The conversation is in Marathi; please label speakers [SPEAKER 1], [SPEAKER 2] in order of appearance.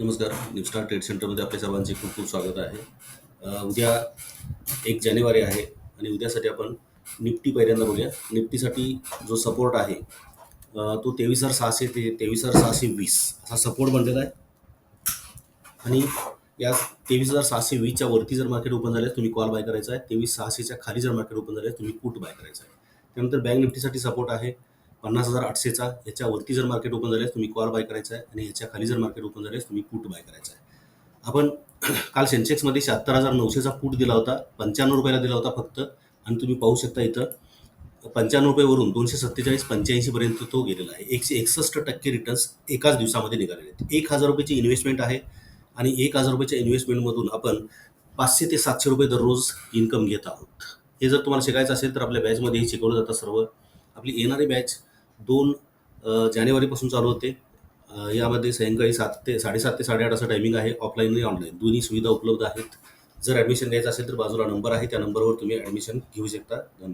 [SPEAKER 1] नमस्कार न्यूस्टार ट्रेड सेंटरमध्ये आपल्या सर्वांचे खूप खूप स्वागत आहे. उद्या एक जानेवारी आहे आणि उद्यासाठी आपण निफ्टी पहिल्यांदा बघूया. निफ्टीसाठी जो सपोर्ट आहे तो तेवीस हजार सहाशे ते तेवीस हजार सहाशे वीस असा सपोर्ट बनलेला आहे. आणि या तेवीस हजार सहाशे वीसच्या वरती जर मार्केट ओपन झाल्यास तुम्ही कॉल बाय करायचा आहे. तेवीस सहाशेच्या खाली जर मार्केट ओपन झाल्यास तुम्ही कूट बाय करायचा आहे. त्यानंतर बँक निफ्टीसाठी सपोर्ट आहे. पन्नास हजार आठशेचा ह्याच्यावरती जर मार्केट ओपन झाल्यास तुम्ही कॉल बाय करायचा आहे आणि ह्याच्या खाली जर मार्केट ओपन झाल्यास तुम्ही पुट बाय करायचा आहे. आपण काल सेन्सेक्समध्ये शहात्तर हजार नऊशेचा पुट दिला होता पंच्याण्णव रुपयाला दिला होता फक्त. आणि तुम्ही पाहू शकता इथं पंच्याण्णव रुपयेवरून दोनशे सत्तेचाळीस पंच्याऐंशीपर्यंत तो गेलेला आहे. एकशे एकसष्ट टक्के रिटर्न्स एकाच दिवसामध्ये निघालेले आहेत. एक हजार रुपयाची इन्व्हेस्टमेंट आहे आणि एक हजार रुपयाच्या इन्व्हेस्टमेंटमधून आपण पाचशे ते सातशे रुपये दररोज इन्कम घेत आहोत. हे जर तुम्हाला शिकायचं असेल तर आपल्या बॅचमध्ये हे शिकवलं जातं सर्व. आपली येणारी बॅच दोन जानेवारीपासून चालू होते. यामध्ये सायंकाळी सात ते साडेसात ते साडेआठ असा टायमिंग आहे ऑफलाईन आणि ऑनलाईन दोन्ही सुविधा उपलब्ध आहेत. जर ॲडमिशन घ्यायचं असेल तर बाजूला नंबर आहे त्या नंबरवर तुम्ही ॲडमिशन घेऊ शकता. धन्यवाद.